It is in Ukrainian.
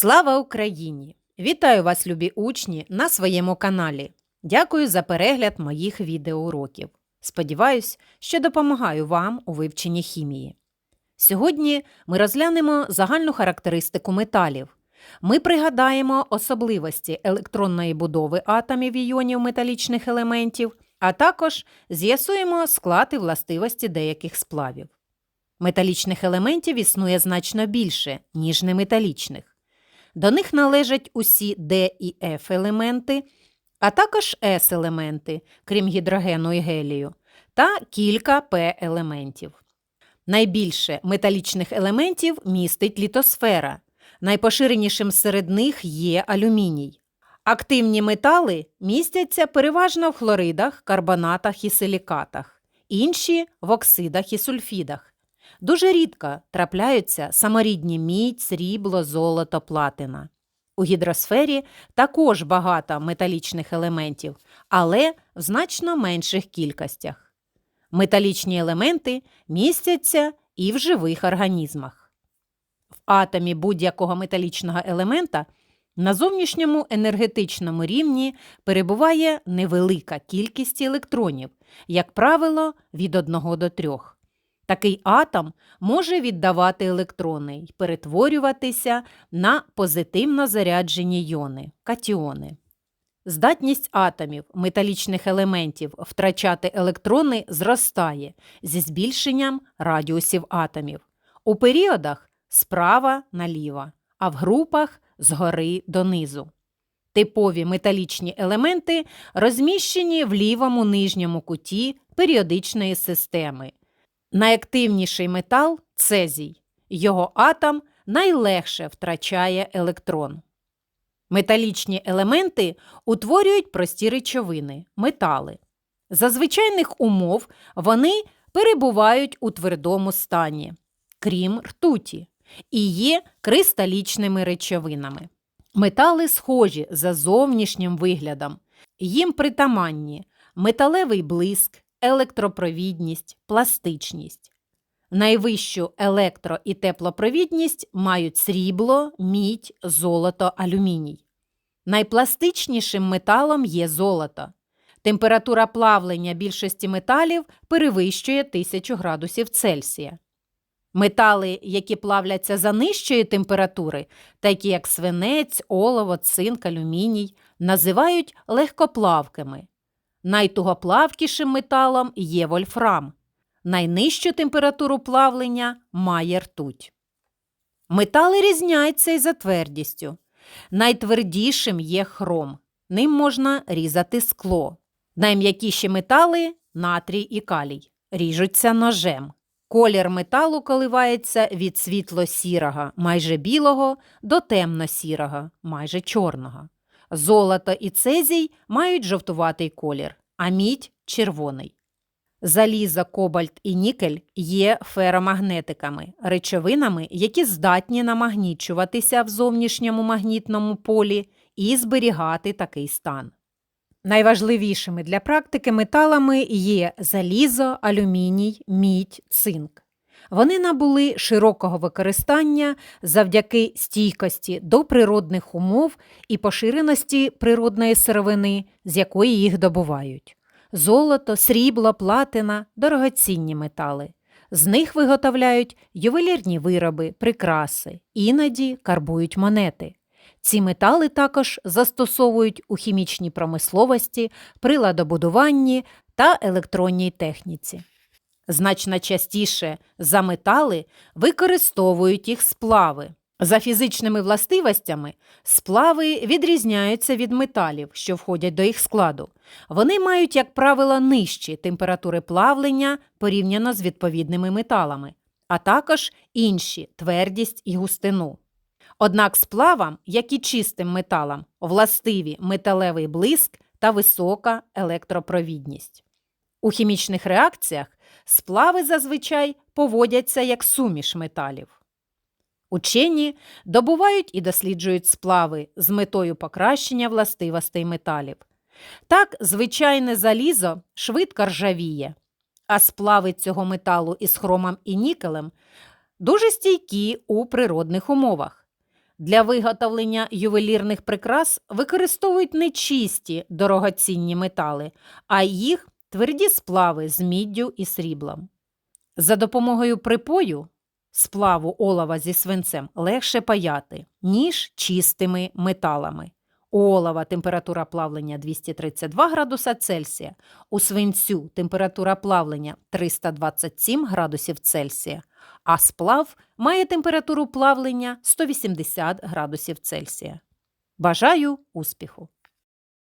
Слава Україні! Вітаю вас, любі учні, на своєму каналі. Дякую за перегляд моїх відеоуроків. Сподіваюсь, що допомагаю вам у вивченні хімії. Сьогодні ми розглянемо загальну характеристику металів. Ми пригадаємо особливості електронної будови атомів іонів металічних елементів, а також з'ясуємо склад і властивості деяких сплавів. Металічних елементів існує значно більше, ніж неметалічних. До них належать усі D і F елементи, а також S елементи, крім гідрогену і гелію, та кілька P елементів. Найбільше металічних елементів містить літосфера. Найпоширенішим серед них є алюміній. Активні метали містяться переважно в хлоридах, карбонатах і силікатах, інші в оксидах і сульфідах. Дуже рідко трапляються саморідні мідь, срібло, золото, платина. У гідросфері також багато металічних елементів, але в значно менших кількостях. Металічні елементи містяться і в живих організмах. В атомі будь-якого металічного елемента на зовнішньому енергетичному рівні перебуває невелика кількість електронів, як правило, від 1 до 3. Такий атом може віддавати електрони і перетворюватися на позитивно заряджені йони катіони. Здатність атомів металічних елементів втрачати електрони зростає зі збільшенням радіусів атомів. У періодах справа наліво, а в групах згори донизу. Типові металічні елементи розміщені в лівому нижньому куті періодичної системи. Найактивніший метал цезій. Його атом найлегше втрачає електрон. Металічні елементи утворюють прості речовини метали. За звичайних умов вони перебувають у твердому стані, крім ртуті, і є кристалічними речовинами. Метали схожі за зовнішнім виглядом, їм притаманні металевий блиск, електропровідність, пластичність. Найвищу електро- і теплопровідність мають срібло, мідь, золото, алюміній. Найпластичнішим металом є золото. Температура плавлення більшості металів перевищує 1000 градусів Цельсія. Метали, які плавляться за нижчої температури, такі як свинець, олово, цинк, алюміній, називають легкоплавкими. Найтугоплавкішим металом є вольфрам. Найнижчу температуру плавлення має ртуть. Метали різняються й за твердістю. Найтвердішим є хром. Ним можна різати скло. Найм'якіші метали натрій і калій. Ріжуться ножем. Колір металу коливається від світло-сірого, майже білого, до темно-сірого, майже чорного. Золото і цезій мають жовтуватий колір, а мідь червоний. Залізо, кобальт і нікель є феромагнетиками, речовинами, які здатні намагнічуватися в зовнішньому магнітному полі і зберігати такий стан. Найважливішими для практики металами є залізо, алюміній, мідь, цинк. Вони набули широкого використання завдяки стійкості до природних умов і поширеності природної сировини, з якої їх добувають. Золото, срібло, платина дорогоцінні метали. З них виготовляють ювелірні вироби, прикраси, іноді карбують монети. Ці метали також застосовують у хімічній промисловості, приладобудуванні та електронній техніці. Значно частіше за метали використовують їх сплави. За фізичними властивостями сплави відрізняються від металів, що входять до їх складу. Вони мають, як правило, нижчі температури плавлення порівняно з відповідними металами, а також інші твердість і густину. Однак сплавам, як і чистим металам, властиві металевий блиск та висока електропровідність. У хімічних реакціях сплави зазвичай поводяться як суміш металів. Учені добувають і досліджують сплави з метою покращення властивостей металів. Так, звичайне залізо швидко ржавіє, а сплави цього металу із хромом і нікелем дуже стійкі у природних умовах. Для виготовлення ювелірних прикрас використовують не чисті дорогоцінні метали, а їх тверді сплави з міддю і сріблом. За допомогою припою сплаву олова зі свинцем легше паяти, ніж чистими металами. У олова температура плавлення 232 градуса Цельсія, у свинцю температура плавлення 327 градусів Цельсія, а сплав має температуру плавлення 180 градусів Цельсія. Бажаю успіху!